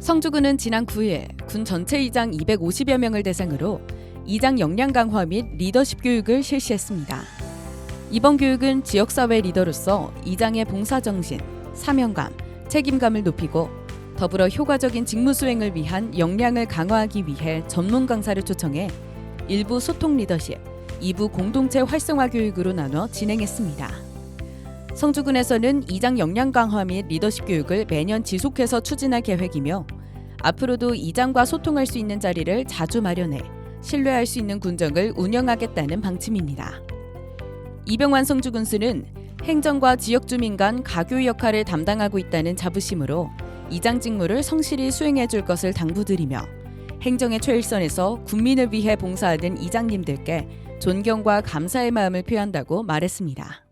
성주군은 지난 9일 군 전체 이장 250여 명을 대상으로 이장 역량 강화 및 리더십 교육을 실시했습니다. 이번 교육은 지역사회 리더로서 이장의 봉사정신, 사명감, 책임감을 높이고 더불어 효과적인 직무 수행을 위한 역량을 강화하기 위해 전문 강사를 초청해 일부 소통 리더십, 2부 공동체 활성화 교육으로 나눠 진행했습니다. 성주군에서는 이장 역량 강화 및 리더십 교육을 매년 지속해서 추진할 계획이며 앞으로도 이장과 소통할 수 있는 자리를 자주 마련해 신뢰할 수 있는 군정을 운영하겠다는 방침입니다. 이병환 성주군수는 행정과 지역 주민 간 가교 역할을 담당하고 있다는 자부심으로 이장 직무를 성실히 수행해 줄 것을 당부드리며 행정의 최일선에서 국민을 위해 봉사하는 이장님들께 존경과 감사의 마음을 표한다고 말했습니다.